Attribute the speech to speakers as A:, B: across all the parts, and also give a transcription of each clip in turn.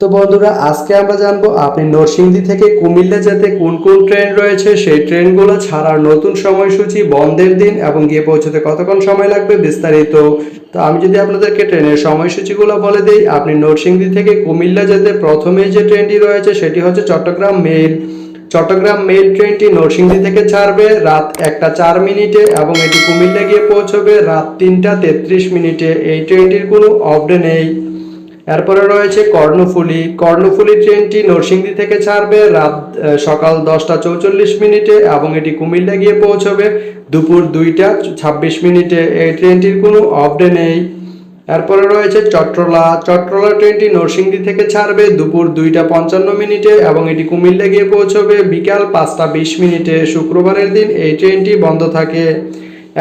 A: তো বন্ধুরা, আজকে আমরা জানব আপনি নরসিংদী থেকে কুমিল্লা যেতে কোন কোন ট্রেন রয়েছে? সেই ট্রেনগুলো ছাড়ার নতুন সময়সূচি, বন্ধের দিন এবং গিয়ে পৌঁছতে কতক্ষণ সময় লাগবে বিস্তারিত? তো আমি যদি আপনাদেরকে ট্রেনের সময়সূচিগুলো বলে দিই, আপনি নরসিংদী থেকে কুমিল্লা যেতে প্রথমে যে ট্রেনটি রয়েছে সেটি হচ্ছে চট্টগ্রাম মেল চট্টগ্রাম মেল ট্রেনটি নরসিংদী থেকে ছাড়বে রাত একটা চার মিনিটে এবং এটি কুমিল্লা গিয়ে পৌঁছবে রাত তিনটা তেত্রিশ মিনিটে। এই ট্রেনটির কোনো অফডে নেই। এরপরে রয়েছে কর্ণফুলী। কর্ণফুলী ট্রেনটি নরসিংদী থেকে ছাড়বে রাত সকাল দশটা চৌচল্লিশ মিনিটে এবং এটি কুমিল্লা গিয়ে পৌঁছবে দুপুর দুইটা ছাব্বিশ মিনিটে। এই ট্রেনটির কোনো অফডে নেই। এরপরে রয়েছে চট্টলা চট্টলা ট্রেনটি নরসিংদী থেকে ছাড়বে দুপুর দুইটা পঞ্চান্ন মিনিটে এবং এটি কুমিল্লা গিয়ে পৌঁছবে বিকাল পাঁচটা বিশ মিনিটে। শুক্রবারের দিন এই ট্রেনটি বন্ধ থাকে।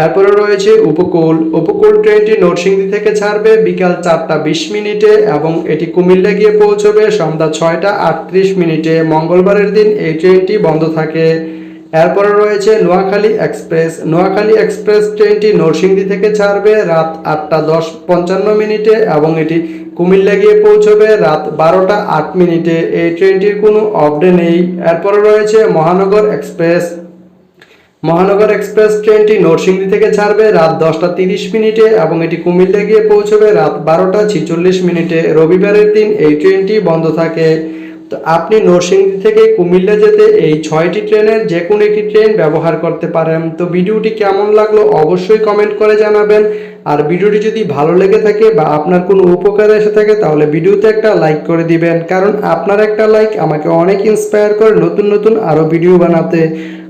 A: এরপরে রয়েছে উপকূল। উপকূল ট্রেনটি নরসিংদী থেকে ছাড়বে বিকাল চারটা বিশ মিনিটে এবং এটি কুমিল্লা গিয়ে পৌঁছবে সন্ধ্যা ছয়টা আটত্রিশ মিনিটে। মঙ্গলবারের দিন এই ট্রেনটি বন্ধ থাকে। এরপরে রয়েছে নোয়াখালী এক্সপ্রেস। নোয়াখালী এক্সপ্রেস ট্রেনটি নরসিংদী থেকে ছাড়বে রাত আটটা দশ পঞ্চান্ন মিনিটে এবং এটি কুমিল্লা গিয়ে পৌঁছবে রাত বারোটা আট মিনিটে। এই ট্রেনটির কোনো অফডে নেই। এরপরে রয়েছে মহানগর এক্সপ্রেস। মহানগর এক্সপ্রেস ট্রেনটি নরসিংদী থেকে ছাড়বে রাত দশটা তিরিশ মিনিটে এবং এটি কুমিল্লা গিয়ে পৌঁছবে রাত বারোটা ছিচল্লিশ মিনিটে। রবিবারের দিন এই ট্রেনটি বন্ধ থাকে। তো আপনি নরসিংদী থেকে কুমিল্লা যেতে এই ছয়টি ট্রেনের যে কোনো একটি ট্রেন ব্যবহার করতে পারেন। তো ভিডিওটি কেমন লাগল অবশ্যই কমেন্ট করে জানাবেন। আর ভিডিওটি যদি ভালো লেগে থাকে বা আপনার কোনো উপকার এসে থাকে, তাহলে ভিডিওতে একটা লাইক করে দিবেন। কারণ আপনার একটা লাইক আমাকে অনেক ইন্সপায়ার করে নতুন নতুন আরও ভিডিও বানাতে।